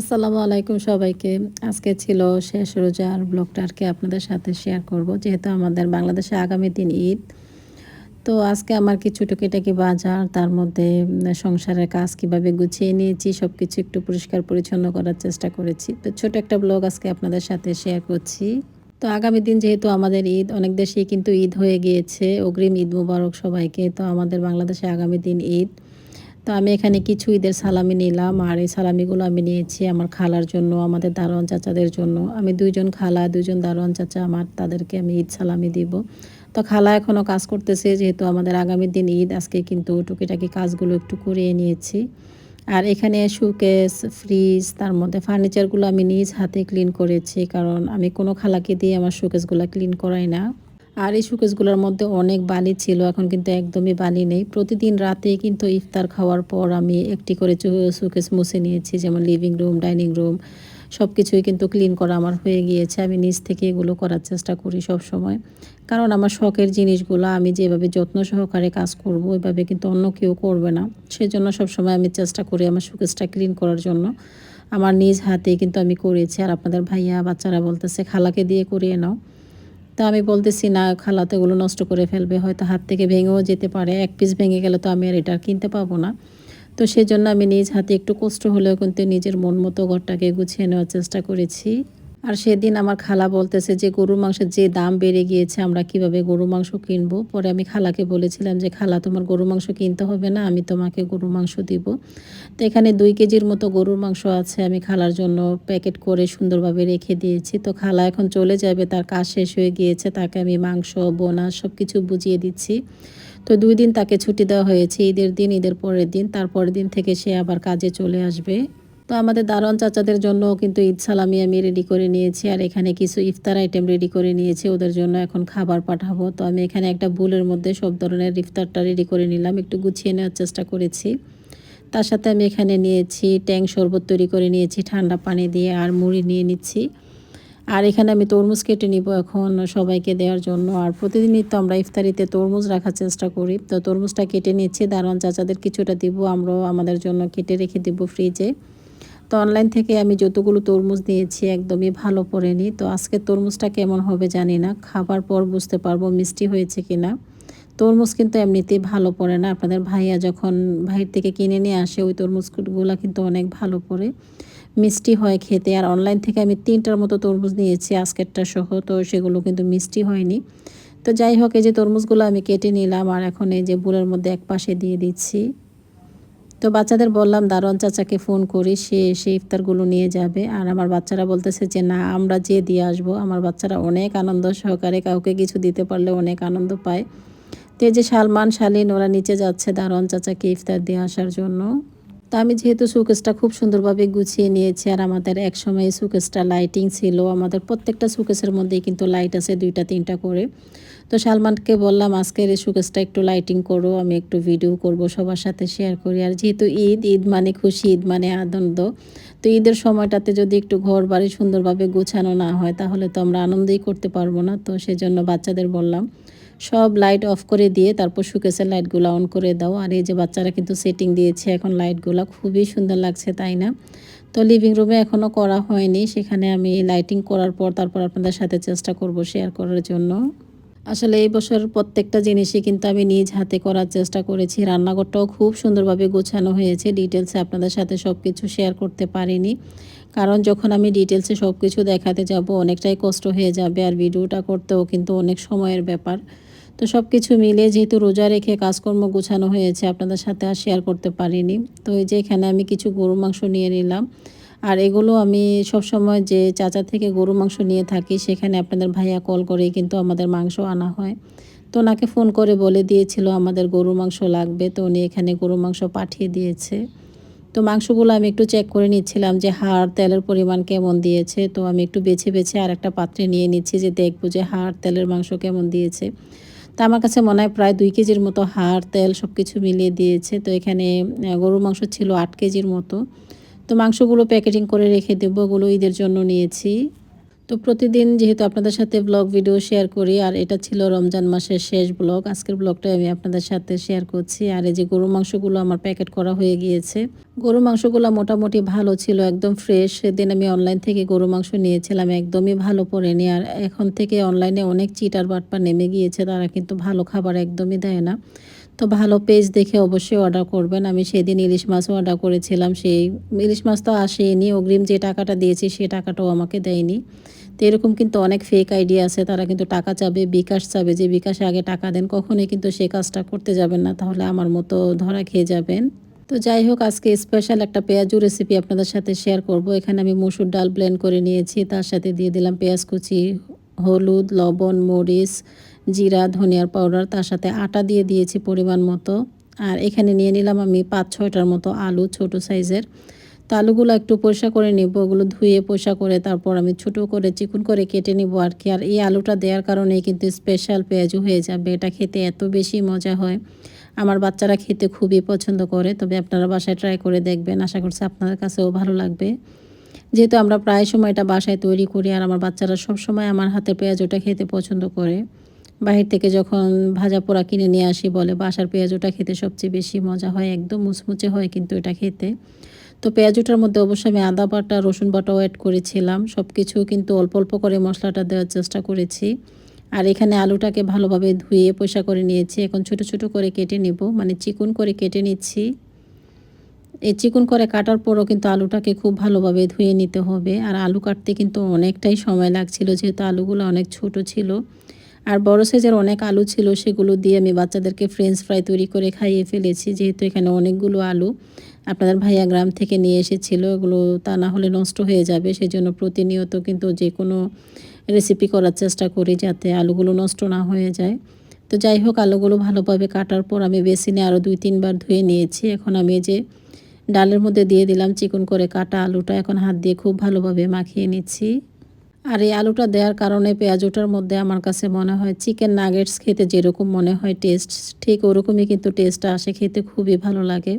আসসালামু আলাইকুম সবাইকে। আজকে ছিল শেষ রোজার ব্লগটা আর কি আপনাদের সাথে শেয়ার করব। যেহেতু আমাদের বাংলাদেশে আগামী দিন ঈদ, তো আজকে আমার কিছু টুকিটাকি বাজার, তার মধ্যে সংসারের কাজ কীভাবে গুছিয়ে নিয়েছি সব কিছু একটু পরিষ্কার পরিচ্ছন্ন করার চেষ্টা করেছি। তো ছোট একটা ব্লগ আজকে আপনাদের সাথে শেয়ার করছি। তো আগামী দিন যেহেতু আমাদের ঈদ, অনেক দেশেই কিন্তু ঈদ হয়ে গিয়েছে, অগ্রিম ঈদ মুবারক সবাইকে। তো আমাদের বাংলাদেশে আগামী দিন ঈদ। তো আমি এখানে কিছু ঈদের সালামি নিলাম, আর এই সালামিগুলো আমি নিয়েছি আমার খালার জন্য, আমাদের দারোয়ান চাচাদের জন্য। আমি দুইজন খালা, দুইজন দারোয়ান চাচা, আমার তাদেরকে আমি ঈদ সালামি দিব। তো খালা এখনও কাজ করতেছে, যেহেতু আমাদের আগামী দিন ঈদ, আজকে কিন্তু টুকিটাকি কাজগুলো একটু করিয়ে নিয়েছি। আর এখানে সুকেস ফ্রিজ, তার মধ্যে ফার্নিচারগুলো আমি নিজ হাতে ক্লিন করেছি, কারণ আমি কোনো খালাকে দিয়ে আমার শোকেসগুলো ক্লিন করাই না। আর এই শোকেসগুলোর মধ্যে অনেক বালি ছিল, এখন কিন্তু একদমই বালি নেই। প্রতিদিন রাতে কিন্তু ইফতার খাওয়ার পর আমি একটি করে শোকেস মুছে নিয়েছি, যেমন লিভিং রুম ডাইনিং রুম সব কিছুই কিন্তু ক্লিন করা আমার হয়ে গিয়েছে। আমি নিজ থেকে এগুলো করার চেষ্টা করি সব সময় কারণ আমার শখের জিনিসগুলো আমি যেভাবে যত্ন সহকারে কাজ করব, ওইভাবে কিন্তু অন্য কেউ করবে না। সেজন্য সবসময় আমি চেষ্টা করি আমার শোকেসটা ক্লিন করার জন্য। আমার নিজ হাতে কিন্তু আমি করেছি। আর আপনাদের ভাইয়া, বাচ্চারা বলতেছে, খালাকে দিয়ে করিয়ে নাও। তা আমি বলতেছি, না, খালাতে এগুলো নষ্ট করে ফেলবে, হয়তো হাত থেকে ভেঙেও যেতে পারে, এক পিস ভেঙে গেলে তো আমি আর এটা কিনতে পাবো না। তো সেজন্য আমি নিজ হাতে একটু কষ্ট হলেও কিন্তু নিজের মন মতো ঘরটাকে গুছিয়ে নেওয়ার চেষ্টা করেছি। আর সেদিন আমার খালা বলতেছে যে গরুর মাংসের যে দাম বেড়ে গিয়েছে, আমরা কীভাবে গরু মাংস কিনবো? পরে আমি খালাকে বলেছিলাম যে, খালা, তোমার গরু মাংস কিনতে হবে না, আমি তোমাকে গরু মাংস দিব। তো এখানে দুই কেজির মতো গরুর মাংস আছে, আমি খালার জন্য প্যাকেট করে সুন্দরভাবে রেখে দিয়েছি। তো খালা এখন চলে যাবে, তার কাজ শেষ হয়ে গিয়েছে, তাকে আমি মাংস, বোনা সব কিছু বুঝিয়ে দিচ্ছি। তো দুই দিন তাকে ছুটি দেওয়া হয়েছে, ঈদের দিন, ঈদের পরের দিন, তারপরের দিন থেকে সে আবার কাজে চলে আসবে। তো আমাদের দারোয়ান চাচাদের জন্য কিন্তু ঈদ সালামি আমি রেডি করে নিয়েছি আর এখানে কিছু ইফতার আইটেম রেডি করে নিয়েছি, ওদের জন্য এখন খাবার পাঠাবো। তো আমি এখানে একটা বুলের মধ্যে সব ধরনের ইফতারটা রেডি করে নিলাম, একটু গুছিয়ে নেওয়ার চেষ্টা করেছি। তার সাথে আমি এখানে নিয়েছি ট্যাং শরবত তৈরি করে নিয়েছি, ঠান্ডা পানি দিয়ে আর মুড়ি নিয়ে নিচ্ছি। আর এখানে আমি তরমুজ কেটে নিব এখন সবাইকে দেওয়ার জন্য। আর প্রতিদিনই তো আমরা ইফতারিতে তরমুজ রাখার চেষ্টা করি। তো তরমুজটা কেটে নিচ্ছি, দারোয়ান চাচাদের কিছুটা দিব, আমরাও আমাদের জন্য কেটে রেখে দিব ফ্রিজে তো অনলাইন থেকে আমি যতগুলো তরমুজ নিয়েছি একদমই ভালো পড়েনি। তো আজকে তরমুজটা কেমন হবে জানি না। খাবার পর বুঝতে পারব মিষ্টি হয়েছে কি না তরমুজ কিন্তু এমনিতেই ভালো পড়ে না। আপনাদের ভাইয়া যখন ভাইয়ের থেকে কিনে নিয়ে আসে, ওই তরমুজগুলো কিন্তু অনেক ভালো পড়ে। মিষ্টি হয় খেতে। আর অনলাইন থেকে আমি তিনটার মতো তরমুজ নিয়েছি, আজকেরটা সহ। তো সেগুলো কিন্তু মিষ্টি হয়নি। তো যাই হোক, এই যে তরমুজগুলো আমি কেটে নিলাম। আর এখন এই যে বুলের মধ্যে এক পাশে দিয়ে দিচ্ছি। তো বাচ্চাদের বললাম, দারোয়ান চাচাকে ফোন করি, সে এসে ইফতারগুলো নিয়ে যাবে। আর আমার বাচ্চারা বলতেছে যে, না, আমরা যে দিয়ে আসব। আমার বাচ্চারা অনেক আনন্দ সহকারে কাউকে কিছু দিতে পারলে অনেক আনন্দ পায়। তো এই যে সালমান, শালিন, ওরা নিচে যাচ্ছে দারোয়ান চাচাকে ইফতার দিয়ে আসার জন্য। তো আমি যেহেতু সুকেসটা খুব সুন্দরভাবে গুছিয়ে নিয়েছি আর আমাদের এক সময় সুকেসটা লাইটিং ছিল, আমাদের প্রত্যেকটা সুকেসের মধ্যেই কিন্তু লাইট আছে দুইটা, তিনটা করে। তো সালমানকে বললাম, আজকের এই সুকেসটা একটু লাইটিং করো, আমি একটু ভিডিও করব, সবার সাথে শেয়ার করি। আর যেহেতু ঈদ ঈদ মানে খুশি, ঈদ মানে আনন্দ, তো ঈদের সময়টাতে যদি একটু ঘর বাড়ি সুন্দরভাবে গোছানো না হয়, তাহলে তো আমরা আনন্দই করতে পারব না। তো সেজন্য বাচ্চাদের বললাম সব লাইট অফ করে দিয়ে তারপর সুকেসের লাইটগুলো অন করে দাও। আর এই যে বাচ্চারা কিন্তু সেটিং দিয়েছে এখন লাইটগুলো খুবই সুন্দর লাগছে, তাই না? তো লিভিং রুমে এখনও করা হয়নি, সেখানে আমি লাইটিং করার পর তারপর আপনাদের সাথে চেষ্টা করব শেয়ার করার জন্য। আসলে এই বছর প্রত্যেকটা জিনিসই কিন্তু আমি নিজ হাতে করার চেষ্টা করেছি। রান্নাঘরটাও খুব সুন্দরভাবে গোছানো হয়েছে ডিটেলসে আপনাদের সাথে সব কিছু শেয়ার করতে পারিনি। কারণ যখন আমি ডিটেলসে সব কিছু দেখাতে যাব, অনেকটাই কষ্ট হয়ে যাবে আর ভিডিওটা করতেও কিন্তু অনেক সময়ের ব্যাপার। তো সব কিছু মিলে যেহেতু রোজা রেখে কাজকর্ম গোছানো হয়েছে, আপনাদের সাথে আর শেয়ার করতে পারিনি। তো এই যে এখানে আমি কিছু গরু মাংস নিয়ে নিলাম। আর এগুলো আমি সব সময় যে চাচা থেকে গরু মাংস নিয়ে থাকি, সেখানে আপনাদের ভাইয়া কল করেই কিন্তু আমাদের মাংস আনা হয়। তো ওনাকে ফোন করে বলে দিয়েছিল, আমাদের গরু মাংস লাগবে। তো উনি এখানে গরু মাংস পাঠিয়ে দিয়েছে। তো মাংসগুলো আমি একটু চেক করে নিচ্ছিলাম যে হাড় তেলের পরিমাণ কেমন দিয়েছে। তো আমি একটু বেছে বেছে আর একটা পাত্রে নিয়ে নিচ্ছি যে দেখব যে হাড় তেলের মাংস কেমন দিয়েছে। তো আমার কাছে মনে হয় প্রায় দুই কেজির মতো হাড়, তেল সব কিছু মিলিয়ে দিয়েছে। তো এখানে গরুর মাংস ছিল আট কেজির মতো। তো মাংসগুলো প্যাকেটিং করে রেখে দেবো, ওগুলো ঈদের জন্য নিয়েছি। তো প্রতিদিন যেহেতু আপনাদের সাথে ব্লগ ভিডিও শেয়ার করি, আর এটা ছিল রমজান মাসের শেষ ব্লগ আজকের ব্লগটা আমি আপনাদের সাথে শেয়ার করছি। আর এই যে গরু মাংসগুলো আমার প্যাকেট করা হয়ে গিয়েছে গরু মাংসগুলো মোটামুটি ভালো ছিল, একদম ফ্রেশ সেদিন আমি অনলাইন থেকে গরু মাংস নিয়েছিলাম, একদমই ভালো পড়েনি। আর এখন থেকে অনলাইনে অনেক চিটার বাটপা নেমে গিয়েছে, তারা কিন্তু ভালো খাবার একদমই দেয় না। তো ভালো পেজ দেখে অবশ্যই অর্ডার করবেন। আমি সেদিন ইলিশ মাছও অর্ডার করেছিলাম, সেই ইলিশ মাছ তো আসেনি। অগ্রিম যে টাকাটা দিয়েছি, সে টাকাটাও আমাকে দেয়নি। তো এরকম কিন্তু অনেক ফেক আইডিয়া আছে, তারা কিন্তু টাকা চাবে, বিকাশ চাবে। যে বিকাশে আগে টাকা দেন, কখনোই কিন্তু সে কাজটা করতে যাবেন না, তাহলে আমার মতো ধরা খেয়ে যাবেন। তো যাই হোক, আজকে স্পেশাল একটা পেঁয়াজু রেসিপি আপনাদের সাথে শেয়ার করব। এখানে আমি মসুর ডাল ব্লেন্ড করে নিয়েছি, তার সাথে দিয়ে দিলাম পেঁয়াজ কুচি, হলুদ, লবণ, মরিচ জিরা, ধনিয়ার পাউডার তার সাথে আটা দিয়ে দিয়েছি পরিমাণ মতো। আর এখানে নিয়ে নিলাম আমি পাঁচ ছয়টার মতো আলু, ছোট সাইজের। তো আলুগুলো একটু পয়সা করে নিব, ওগুলো ধুয়ে পয়সা করে তারপর আমি ছোটো করে চিকুন করে কেটে নিব আর কি। আর এই আলুটা দেওয়ার কারণে কিন্তু স্পেশাল পেঁয়াজু হয়ে যাবে। এটা খেতে এত বেশি মজা হয়। আমার বাচ্চারা খেতে খুবই পছন্দ করে, তবে আপনারা বাসায় ট্রাই করে দেখবেন। আশা করছি আপনাদের কাছেও ভালো লাগবে। যেহেতু আমরা প্রায় সময় এটা বাসায় তৈরি করি আর আমার বাচ্চারা সব সময় আমার হাতে পেঁয়াজটা খেতে পছন্দ করে। বাহির থেকে যখন ভাজা পোড়া কিনে নিয়ে আসি বলে, বাসার পেঁয়াজটা খেতে সবচেয়ে বেশি মজা হয়, একদম মুচমুচে হয় কিন্তু এটা খেতে। তো পেঁয়াজটার মধ্যে অবশ্যই আমি আদা বাটা, রসুন বাটাও অ্যাড করেছিলাম। সব কিছু কিন্তু অল্প অল্প করে মশলাটা দেওয়ার চেষ্টা করেছি। আর এখানে আলুটাকে ভালোভাবে ধুয়ে পয়সা করে নিয়েছি। এখন ছোট ছোট করে কেটে নেব মানে চিকুন করে কেটে নিচ্ছি। এই চিকুন করে কাটার পরও কিন্তু আলুটাকে খুব ভালোভাবে ধুয়ে নিতে হবে। আর আলু কাটতে কিন্তু অনেকটাই সময় লাগছিল, যেহেতু আলুগুলো অনেক ছোট ছিল। আর বড় সাইজের অনেক আলু ছিল, সেগুলো দিয়ে আমি বাচ্চাদেরকে ফ্রেঞ্চ ফ্রাই তৈরি করে খাইয়ে ফেলেছি। যেহেতু এখানে অনেকগুলো আলু আপনাদের ভাইয়া গ্রাম থেকে নিয়ে এসেছিল, এগুলো তা না হলে নষ্ট হয়ে যাবে। সেই জন্য প্রতিনিয়ত কিন্তু যে কোনো রেসিপি করার চেষ্টা করি যাতে আলুগুলো নষ্ট না হয়ে যায়। তো যাই হোক, আলুগুলো ভালোভাবে কাটার পর আমি বেসিনে আরও দুই, তিনবার ধুয়ে নিয়েছি। এখন আমি যে ডালের মধ্যে দিয়ে দিলাম, চিকন করে কাটা আলুটা এখন হাত দিয়ে খুব ভালোভাবে মাখিয়ে নিচ্ছি। আর এই আলুটা দেওয়ার কারণে পেঁয়াজটার মধ্যে আমার কাছে মনে হয় চিকেন নাগেটস খেতে যেরকম মনে হয় টেস্ট ঠিক ওরকমই কিন্তু টেস্টটা আসে, খেতে খুবই ভালো লাগে।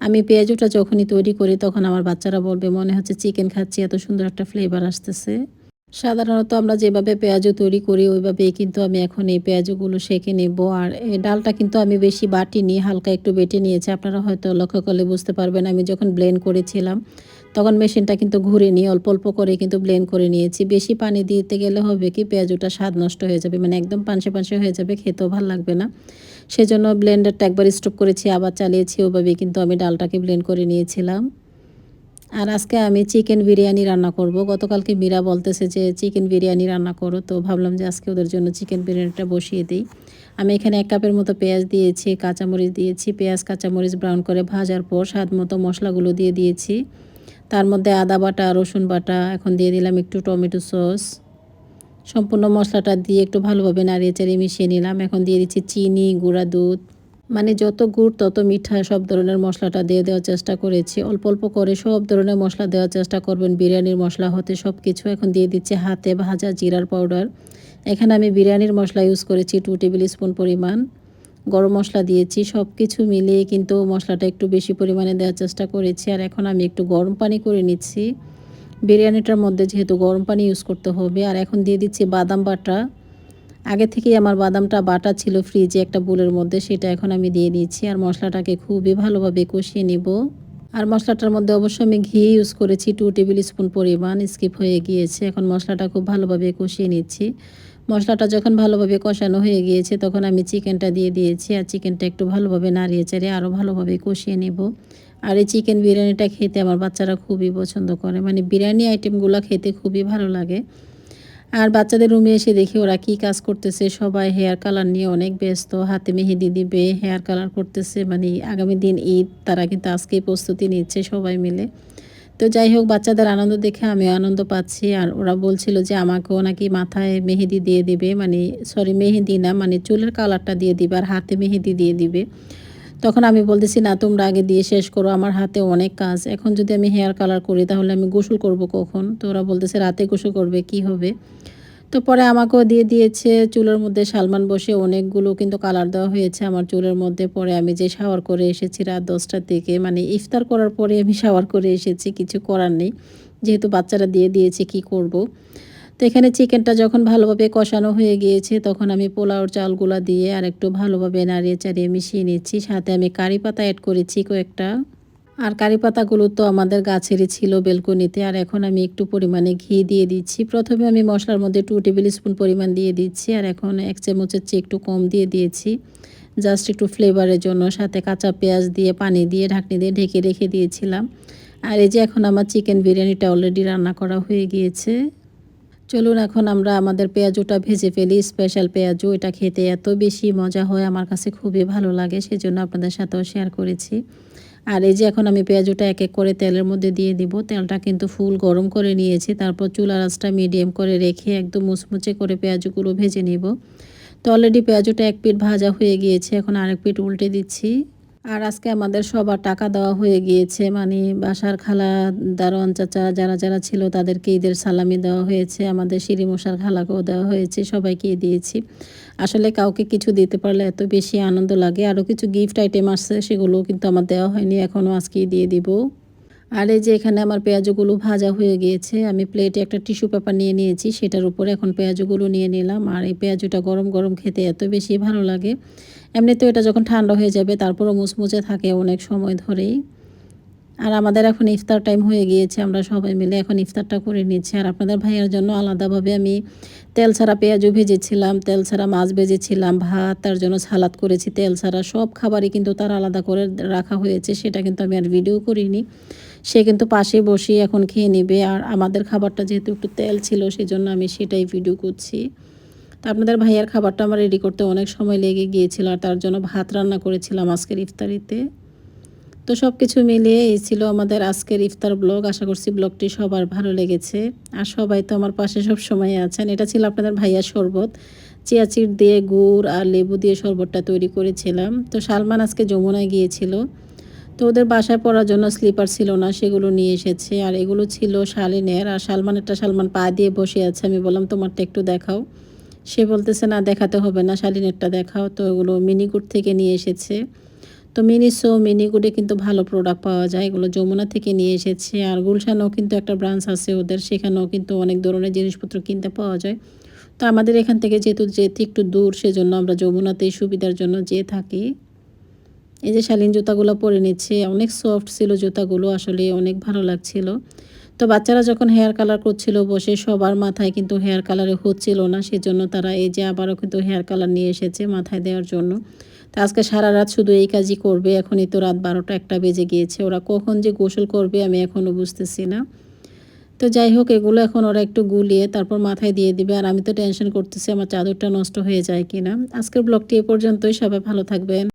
আমি পেঁয়াজটা যখনই তৈরি করি তখন আমার বাচ্চারা বলবে, মনে হচ্ছে চিকেন খাচ্ছি, এত সুন্দর একটা ফ্লেভার আসতেছে। সাধারণত আমরা যেভাবে পেঁয়াজু তৈরি করি, ওইভাবেই কিন্তু আমি এখন এই পেঁয়াজুগুলো সেঁকে নেব। আর এই ডালটা কিন্তু আমি বেশি বাটিনি, হালকা একটু বেটে নিয়েছি। আপনারা হয়তো লক্ষ্য করলে বুঝতে পারবেন, আমি যখন ব্লেন্ড করেছিলাম তখন মেশিনটা কিন্তু ঘুরে নিয়ে অল্প অল্প করে কিন্তু ব্লেন্ড করে নিয়েছি। বেশি পানি দিতে গেলে হবে কি, পেঁয়াজুটা স্বাদ নষ্ট হয়ে যাবে মানে একদম পানসে পানসে হয়ে যাবে, খেতেও ভালো লাগবে না। সেজন্য ব্লেন্ডারটা একবার স্টপ করেছি, আবার চালিয়েছি, ওভাবেই কিন্তু আমি ডালটাকে ব্লেন্ড করে নিয়েছিলাম। আর আজকে আমি চিকেন বিরিয়ানি রান্না করব। গতকালকে মীরা বলতেছে যে চিকেন বিরিয়ানি রান্না করো। তো ভাবলাম যে, আজকে ওদের জন্য চিকেন বিরিয়ানিটা বসিয়ে দিই। আমি এখানে এক কাপের মতো পেঁয়াজ দিয়েছি, কাঁচামরিচ দিয়েছি। পেঁয়াজ, কাঁচামরিচ ব্রাউন করে ভাজার পর স্বাদ মতো মশলাগুলো দিয়ে দিয়েছি। তার মধ্যে আদা বাটা, রসুন বাটা, এখন দিয়ে দিলাম একটু টমেটো সস। সম্পূর্ণ মশলাটা দিয়ে একটু ভালোভাবে নাড়িয়ে চাড়িয়ে মিশিয়ে নিলাম। এখন দিয়ে দিচ্ছি চিনি, গুঁড়া দুধ। মানে যত গুড়, তত মিঠা সব ধরনের মশলাটা দিয়ে দেওয়ার চেষ্টা করেছি। অল্প অল্প করে সব ধরনের মশলা দেওয়ার চেষ্টা করবেন। বিরিয়ানির মশলা হতে সব কিছু এখন দিয়ে দিচ্ছি হাতে ভাজা জিরার পাউডার। এখানে আমি বিরিয়ানির মশলা ইউজ করেছি টু টেবিল স্পুন পরিমাণ। গরম মশলা দিয়েছি সব কিছু মিলিয়ে কিন্তু মশলাটা একটু বেশি পরিমাণে দেওয়ার চেষ্টা করেছি। আর এখন আমি একটু গরম পানি করে নিচ্ছি। বিরিয়ানিটার মধ্যে যেহেতু গরম পানি ইউজ করতে হবে, আর এখন দিয়ে দিচ্ছি বাদাম বাটা। আগে থেকেই আমার বাদামটা বাটা ছিল ফ্রিজে একটা বুলের মধ্যে, সেটা এখন আমি দিয়ে দিয়েছি আর মশলাটাকে খুবই ভালোভাবে কষিয়ে নিব। আর মশলাটার মধ্যে অবশ্যই আমি ঘি ইউজ করেছি টু টেবিল স্পুন পরিমাণ স্কিপ হয়ে গিয়েছে। এখন মশলাটা খুব ভালোভাবে কষিয়ে নিচ্ছি। মশলাটা যখন ভালোভাবে কষানো হয়ে গিয়েছে, তখন আমি চিকেনটা দিয়ে দিয়েছি। আর চিকেনটা একটু ভালোভাবে নাড়িয়ে চাড়িয়ে আরও ভালোভাবে কষিয়ে নেব। আর এই চিকেন বিরিয়ানিটা খেতে আমার বাচ্চারা খুবই পছন্দ করে। মানে বিরিয়ানি আইটেমগুলো খেতে খুবই ভালো লাগে। আর বাচ্চাদের রুমে এসে দেখি ওরা কি কাজ করতেছে। সবাই হেয়ার কালার নিয়ে অনেক ব্যস্ত। হাতে মেহেদি দিবে, হেয়ার কালার করতেছে। মানে আগামী দিন ঈদ, তারা কিন্তু আজকেই প্রস্তুতি নিচ্ছে সবাই মিলে। তো যাই হোক, বাচ্চাদের আনন্দ দেখে আমি আনন্দ পাচ্ছি। আর ওরা বলছিল যে আমাকেও নাকি মাথায় মেহেদি দিয়ে দিবে মানে সরি মেহেদি না মানে চুলের কালারটা দিয়ে দিবে আর হাতে মেহেদি দিয়ে দিবে। তখন আমি বলতেছি, না, তোমরা আগে দিয়ে শেষ করো, আমার হাতে অনেক কাজ। এখন যদি আমি হেয়ার কালার করি, তাহলে আমি গোসল করব কখন? তো ওরা বলতেছে, রাতে গোসল করবে, কি হবে? তো পরে আমাকেও দিয়ে দিয়েছে। চুলের মধ্যে সালমান বসে অনেকগুলো কিন্তু কালার দেওয়া হয়েছে আমার চুলের মধ্যে। পরে আমি যে শাওয়ার করে এসেছি রাত দশটার দিকে মানে ইফতার করার পরে আমি শাওয়ার করে এসেছি, কিছু করার নেই। যেহেতু বাচ্চারা দিয়ে দিয়েছে, কি করব। তো এখানে চিকেনটা যখন ভালোভাবে কষানো হয়ে গিয়েছে, তখন আমি পোলাওর চালগুলো দিয়ে আর একটু ভালোভাবে নাড়িয়ে চাড়িয়ে মিশিয়ে নিচ্ছি। সাথে আমি কারি পাতা অ্যাড করেছি কয়েকটা। আর কারি পাতাগুলো তো আমাদের গাছেরই ছিল বেলকনিতে, আর এখন আমি একটু পরিমাণে ঘি দিয়ে দিচ্ছি। প্রথমে আমি মশলার মধ্যে টু টেবিল স্পুন পরিমাণ দিয়ে দিচ্ছি, আর এখন এক চামচের চেয়ে একটু কম দিয়ে দিয়েছি। জাস্ট একটু ফ্লেভারের জন্য, সাথে কাঁচা পেঁয়াজ দিয়ে, পানি দিয়ে, ঢাকনি দিয়ে ঢেকে রেখে দিয়েছিলাম। আর এই যে এখন আমার চিকেন বিরিয়ানিটা অলরেডি রান্না করা হয়ে গিয়েছে। চলুন এখন আমরা আমাদের পেঁয়াজুটা ভেজে ফেলি স্পেশাল পেঁয়াজু এটা খেতে এত বেশি মজা হয়, আমার কাছে খুবই ভালো লাগে, সেজন্য আপনাদের সাথেও শেয়ার করেছি। আর এই যে এখন আমি পেঁয়াজুটা এক এক করে তেলের মধ্যে দিয়ে দিব। তেলটা কিন্তু ফুল গরম করে নিয়েছি। তারপর চুলা রাসটা মিডিয়াম করে রেখে একদম মুচমুচে করে পেঁয়াজুগুলো ভেজে নিব। তো অলরেডি পেঁয়াজুটা এক পিঠ ভাজা হয়ে গিয়েছে। এখন আরেক পিঠ উল্টে দিচ্ছি। আর আজকে আমাদের সবার টাকা দেওয়া হয়ে গিয়েছে। মানে বাসার খালা দারোয়ান চাচা যারা যারা ছিল তাদেরকে ঈদের সালামি দেওয়া হয়েছে। আমাদের শিরিমশার খালাকেও দেওয়া হয়েছে। সবাইকে দিয়েছি। আসলে কাউকে কিছু দিতে পারলে এত বেশি আনন্দ লাগে। আরও কিছু গিফট আইটেম আসছে সেগুলো কিন্তু আমার দেওয়া হয়নি এখনও আজকেই দিয়ে দিব। আর এই যে এখানে আমার পেঁয়াজগুলো ভাজা হয়ে গিয়েছে, আমি প্লেটে একটা টিস্যু পেপার নিয়ে নিয়েছি, সেটার উপরে এখন পেঁয়াজগুলো নিয়ে নিলাম। আর এই পেঁয়াজটা গরম গরম খেতে এত বেশি ভালো লাগে। এমনিতেও এটা যখন ঠান্ডা হয়ে যাবে, তারপরও মুচমুচে থাকে অনেক সময় ধরেই। আর আমাদের এখন ইফতার টাইম হয়ে গিয়েছে, আমরা সবাই মিলে এখন ইফতারটা করে নিচ্ছি। আর আপনাদের ভাইয়ের জন্য আলাদাভাবে আমি তেল ছাড়া পেঁয়াজও ভেজেছিলাম, তেল ছাড়া মাছ ভেজেছিলাম, ভাত, তার জন্য সালাদ করেছি, তেল ছাড়া সব খাবারই কিন্তু তার আলাদা করে রাখা হয়েছে, সেটা কিন্তু আমি আর ভিডিও করিনি। সে কিন্তু পাশে বসে এখন খেয়ে নেবে, আর আমাদের খাবারটা যেহেতু একটু তেল ছিল সেই জন্য আমি সেটাই ভিডিও করছি। তো আপনাদের ভাইয়ার খাবারটা আমার রেডি করতে অনেক সময় লেগে গিয়েছিল, আর তার জন্য ভাত রান্না করেছিলাম আজকের ইফতারিতে। তো সব কিছু মিলিয়ে এই ছিল আমাদের আজকের ইফতার ব্লগ। আশা করছি ব্লগটি সবার ভালো লেগেছে। আর সবাই তো আমার পাশে সব সময় আছেন। এটা ছিল আপনাদের ভাইয়ার শরবত। চিয়াচির দিয়ে গুড় আর লেবু দিয়ে শরবতটা তৈরি করেছিলাম। তো সালমান আজকে যমুনায় গিয়েছিল। তো ওদের বাসায় পড়ার জন্য স্লিপার ছিল না, সেগুলো নিয়ে এসেছে। আর এগুলো ছিল শালিনের। আর সালমানেরটা সালমান পা দিয়ে বসে আছে। আমি বললাম, তোমারটা একটু দেখাও। সে বলতেছে, না, দেখাতে হবে না, শালিনেরটা দেখাও। তো এগুলো মিনিগুড থেকে নিয়ে এসেছে। তো মিনিসো মিনিগুডে কিন্তু ভালো প্রোডাক্ট পাওয়া যায়। এগুলো যমুনা থেকে নিয়ে এসেছে। আর গুলশানেও কিন্তু একটা ব্রাঞ্চ আছে ওদের। সেখানেও কিন্তু অনেক ধরনের জিনিসপত্র কিনতে পাওয়া যায়। তো আমাদের এখান থেকে যেহেতু যেতে একটু দূর, সেজন্য আমরা যমুনাতেই সুবিধার জন্য যেয়ে থাকি। এই যে শালীন জুতাগুলো পরে নিচ্ছে। অনেক সফট ছিল জুতাগুলো। আসলে অনেক ভালো লাগছিল। তো বাচ্চারা যখন হেয়ার কালার করছিল বসে সবার মাথায় কিন্তু হেয়ার কালারে হচ্ছিল না, সেজন্য তারা এই যে আবারও কিন্তু হেয়ার কালার নিয়ে এসেছে মাথায় দেওয়ার জন্য। তো আজকে সারা রাত শুধু এই কাজই করবে, এখনই তো রাত বারোটা একটা বেজে গিয়েছে, ওরা কখন যে গোসল করবে আমি এখনও বুঝতেছি না। তো যাই হোক, এগুলো এখন ওরা একটু গুলিয়ে তারপর মাথায় দিয়ে দিবে, আর আমি তো টেনশন করতেছি আমার চাদরটা নষ্ট হয়ে যায় কিনা। আজকের ব্লগটি এ পর্যন্তই, সবাই ভালো থাকবেন।